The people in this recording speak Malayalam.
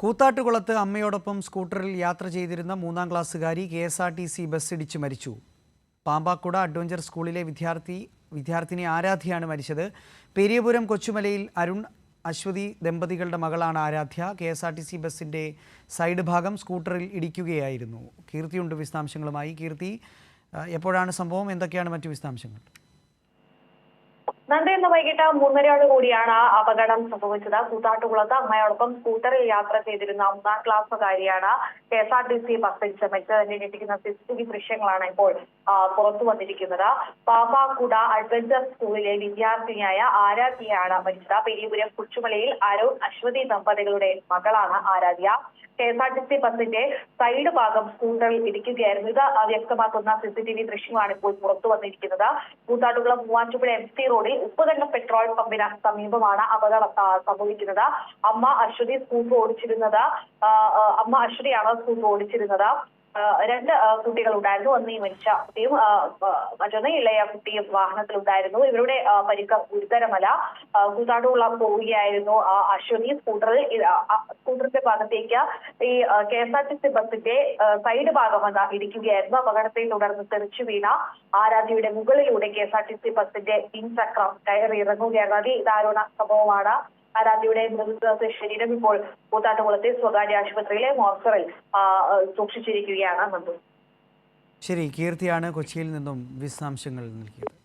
കൂത്താട്ടുകുളത്ത് അമ്മയോടൊപ്പം സ്കൂട്ടറിൽ യാത്ര ചെയ്തിരുന്ന മൂന്നാം ക്ലാസ്സുകാരി K S R T C bus ഇടിച്ച് മരിച്ചു. പാമ്പാക്കുട അഡ്വഞ്ചർ സ്കൂളിലെ വിദ്യാർത്ഥി വിദ്യാർത്ഥിനി ആരാധ്യയാണ് മരിച്ചത്. പെരിയപുരം കൊച്ചുമലയിൽ അരുൺ അശ്വതി ദമ്പതികളുടെ മകളാണ് Aradhya. K S R T C ബസ്സിന്റെ സൈഡ് ഭാഗം സ്കൂട്ടറിൽ ഇടിക്കുകയായിരുന്നു. കീർത്തിയുണ്ട് വിശദാംശങ്ങളുമായി. കീർത്തി എപ്പോഴാണ് സംഭവം? എന്തൊക്കെയാണ് മറ്റു വിശദാംശങ്ങൾ? നന്ദി ഇന്ന് വൈകിട്ട് മൂന്നരയോട് കൂടിയാണ് അപകടം സംഭവിച്ചത്. കൂത്താട്ടുകുളത്ത് അമ്മയോടൊപ്പം സ്കൂട്ടറിൽ യാത്ര ചെയ്തിരുന്ന ഒന്നാം ക്ലാസ്സുകാരിയാണ് K S R T C ബസ്സിൽ ചമച്ചതിന്റെ ഞെട്ടിക്കുന്ന സിസിടിവി ദൃശ്യങ്ങളാണ് ഇപ്പോൾ പുറത്തു വന്നിരിക്കുന്നത്. പാപ്പാക്കുട അഡ്വഞ്ചർ സ്കൂളിലെ വിദ്യാർത്ഥിനിയായ ആരാധ്യയാണ് മരിച്ചത്. പെരിയപുരം കുച്ചുമലയിൽ അരുൺ അശ്വതി ദമ്പതികളുടെ മകളാണ് Aradhya. K S R T C ബസിന്റെ സൈഡ് ഭാഗം സ്കൂട്ടറിൽ ഇരിക്കുകയായിരുന്നു ഇത് വ്യക്തമാക്കുന്ന സി സി ടി വി ദൃശ്യമാണ് ഇപ്പോൾ പുറത്തു വന്നിരിക്കുന്നത്. കൂത്താട്ടുകുളം മൂവാറ്റുപുഴ എം സി റോഡിൽ ഉപ്പുകണ്ട പെട്രോൾ പമ്പിന് സമീപമാണ് അപകടം സംഭവിക്കുന്നത്. അമ്മ അശ്വതി സ്കൂട്ടർ ഓടിച്ചിരുന്നത് അമ്മ അശ്വതിയാണ് സ്കൂട്ടർ ഓടിച്ചിരുന്നത്. രണ്ട് കുട്ടികൾ ഉണ്ടായിരുന്നു ഒന്ന് ഈ മരിച്ച കുട്ടിയും മറ്റൊന്ന് ഇളയ കുട്ടിയും വാഹനത്തിലുണ്ടായിരുന്നു. ഇവരുടെ പരിക്ക് ഗുരുതരമല്ല. ആ, കൂത്താട്ടുകുളം പോവുകയായിരുന്നു അശ്വതി. സ്കൂട്ടറിൽ സ്കൂട്ടറിന്റെ ഭാഗത്തേക്ക് ഈ K S R T C ബസിന്റെ സൈഡ് ഭാഗം വന്ന ഇടിക്കുകയായിരുന്നു. അപകടത്തെ തുടർന്ന് തെറിച്ചു വീണ ആരാധ്യയുടെ മുകളിലൂടെ K S R T C ബസിന്റെ പിൻചക്രം കയറി ഇറങ്ങുകയായിരുന്നു അതി ദാരുണ സംഭവമാണ്. ആരാധ്യയുടെ മൃതദേഹ ശരീരം ഇപ്പോൾ കൂത്താട്ടുകുളത്തെ സ്വകാര്യ ആശുപത്രിയിലെ മോർച്ചറിൽ സൂക്ഷിച്ചിരിക്കുകയാണ് ശരി കീർത്തിയാണ് കൊച്ചിയിൽ നിന്നും വിശദാംശങ്ങൾ നൽകിയത്.